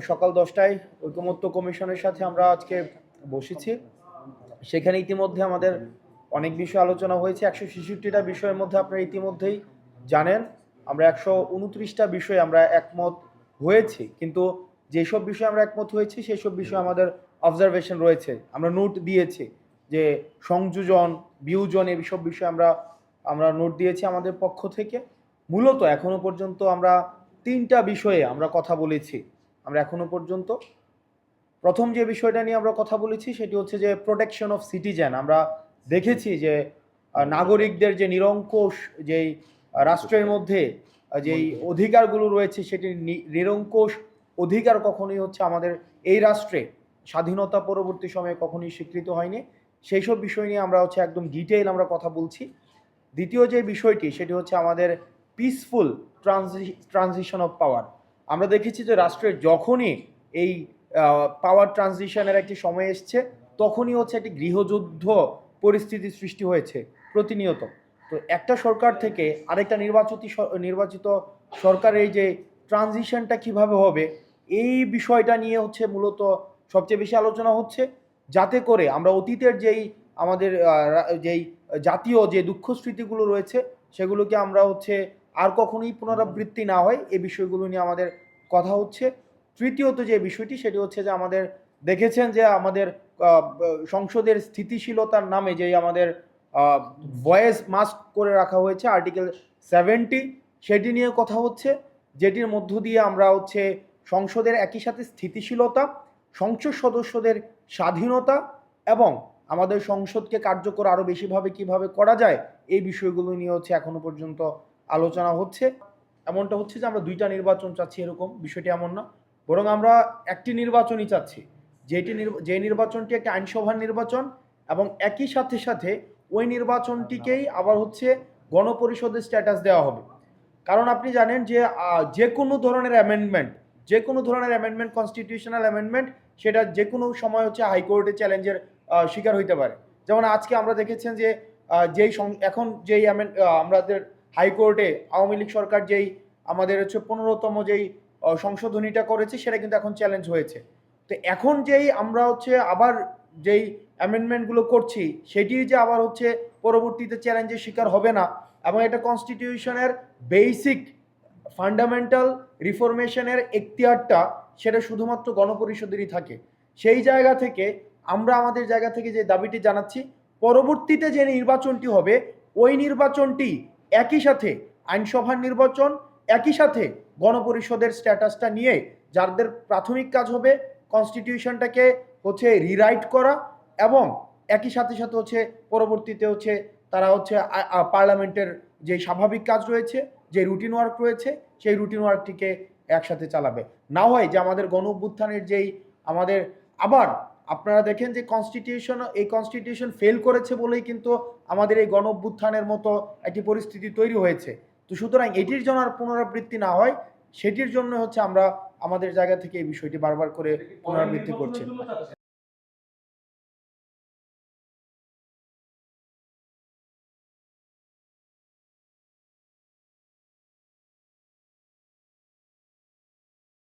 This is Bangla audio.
সকাল দশটায় ঐকমত্য কমিশনের সাথে আমরা আজকে বসেছি। সেখানে ইতিমধ্যে আমাদের অনেক বিষয় আলোচনা হয়েছে। একশো ছেষট্টিটা বিষয়ের মধ্যে আপনারা ইতিমধ্যেই জানেন। আমরা একশো উনত্রিশটা বিষয়ে আমরা একমত হয়েছি। কিন্তু যেসব বিষয়ে আমরা একমত হয়েছি সেই সব বিষয়ে আমাদের অবজারভেশন রয়েছে। আমরা নোট দিয়েছি যে সংযোজন, বিয়োজন এইসব বিষয়ে আমরা আমরা নোট দিয়েছি আমাদের পক্ষ থেকে। মূলত এখনও পর্যন্ত আমরা তিনটা বিষয়ে আমরা কথা বলেছি। আমরা এখনও পর্যন্ত। প্রথম যে বিষয়টা নিয়ে আমরা কথা বলেছি সেটি হচ্ছে যে প্রোটেকশন অফ সিটিজেন আমরা দেখেছি যে নাগরিকদের যে নিরঙ্কুশ যেই রাষ্ট্রের মধ্যে যেই অধিকারগুলো রয়েছে সেটি নিরঙ্কুশ অধিকার কখনোই হচ্ছে আমাদের এই রাষ্ট্রে স্বাধীনতা পরবর্তী সময়ে কখনোই স্বীকৃত হয়নি। সেই সব বিষয় নিয়ে আমরা হচ্ছে একদম ডিটেইল আমরা কথা বলছি। দ্বিতীয় যে বিষয়টি সেটি হচ্ছে আমাদের peaceful transi transition of power আমরা দেখেছি যে রাষ্ট্রের যখনই এই পাওয়ার ট্রানজিশনের একটি সময় এসছে, তখনই হচ্ছে একটি গৃহযুদ্ধ পরিস্থিতি সৃষ্টি হয়েছে, প্রতিনিয়ত। তো একটা সরকার থেকে আরেকটা নির্বাচিত নির্বাচিত সরকারের এই যে ট্রানজিশনটা কীভাবে হবে, এই বিষয়টা নিয়ে হচ্ছে মূলত সবচেয়ে বেশি আলোচনা হচ্ছে, যাতে করে আমরা অতীতের যেই আমাদের যেই জাতীয় যে দুঃখ স্মৃতিগুলো রয়েছে, সেগুলোকে আমরা হচ্ছে আর কখনোই পুনরাবৃত্তি না হয় এই বিষয়গুলো নিয়ে আমাদের কথা হচ্ছে। তৃতীয়ত যে বিষয়টি, সেটি হচ্ছে যে আমাদের দেখেছেন যে আমাদের সংসদের স্থিতিশীলতার নামে যে আমাদের ভয়েস মাস্ক করে রাখা হয়েছে, আর্টিকেল সেভেন্টি, সেটি নিয়ে কথা হচ্ছে। যেটির মধ্য দিয়ে আমরা হচ্ছে সংসদের একই সাথে স্থিতিশীলতা, সংসদ সদস্যদের স্বাধীনতা এবং আমাদের সংসদকে কার্যকর আরও বেশিভাবে কীভাবে করা যায়, এই বিষয়গুলো নিয়ে হচ্ছে এখনও পর্যন্ত আলোচনা হচ্ছে এমনটা হচ্ছে যে আমরা দুইটা নির্বাচন চাচ্ছি এরকম বিষয়টি এমন না। বরং আমরা একটি নির্বাচনই চাচ্ছি যেটি যে নির্বাচনটি একটি আইনসভার নির্বাচন এবং একই সাথে সাথে ওই নির্বাচনটিকেই আবার হচ্ছে গণপরিষদের স্ট্যাটাস দেওয়া হবে। কারণ আপনি জানেন যে যে কোনো ধরনের অ্যামেন্ডমেন্ট যে কোনো ধরনের অ্যামেন্ডমেন্ট কনস্টিটিউশনাল অ্যামেন্ডমেন্ট সেটা যে কোনো সময় হচ্ছে হাইকোর্টে চ্যালেঞ্জের শিকার হইতে পারে। যেমন আজকে আমরা দেখেছেন যে যেই এখন যেই আহ, আমাদের হাইকোর্টে আওয়ামী লীগ সরকার যেই আমাদের হচ্ছে পনেরোতম যেই সংশোধনীটা করেছে, সেটা কিন্তু এখন চ্যালেঞ্জ হয়েছে। তো এখন যেই আমরা হচ্ছে আবার যেই অ্যামেন্ডমেন্টগুলো করছি, সেটি যে আবার হচ্ছে পরবর্তীতে চ্যালেঞ্জের শিকার হবে না, এবং এটা কনস্টিটিউশনের বেসিক ফান্ডামেন্টাল রিফরমেশনের এখতিয়ারটা, সেটা শুধুমাত্র গণপরিষদেরই থাকে। সেই জায়গা থেকে আমরা আমাদের জায়গা থেকে যে দাবিটি জানাচ্ছি, পরবর্তীতে যে নির্বাচনটি হবে, ওই নির্বাচনটি একই সাথে আইনসভার নির্বাচন, একই সাথে গণপরিষদের স্ট্যাটাসটা নিয়ে যাদের প্রাথমিক কাজ হবে কনস্টিটিউশনটাকে হচ্ছে রিরাইট করা এবং একই সাথে সাথে হচ্ছে পরবর্তীতে হচ্ছে তারা হচ্ছে পার্লামেন্টের যে স্বাভাবিক কাজ রয়েছে, যে রুটিন ওয়ার্ক রয়েছে, সেই রুটিন ওয়ার্কটিকে একসাথে চালাবে। না হয় যে আমাদের গণ অভ্যুত্থানের যেই আমাদের আবার আপনারা দেখেন যে কনস্টিটিউশন এই কনস্টিটিউশন ফেল করেছে বলেই কিন্তু আমাদের এই গণ অভ্যুত্থানের মতো একটি পরিস্থিতি তৈরি হয়েছে। তো সুতরাং এটির জন্য আর পুনরাবৃত্তি না হয় সেটির জন্য হচ্ছে আমরা আমাদের জায়গা থেকে এই বিষয়টি বারবার করে পুনরাবৃত্তি করছি।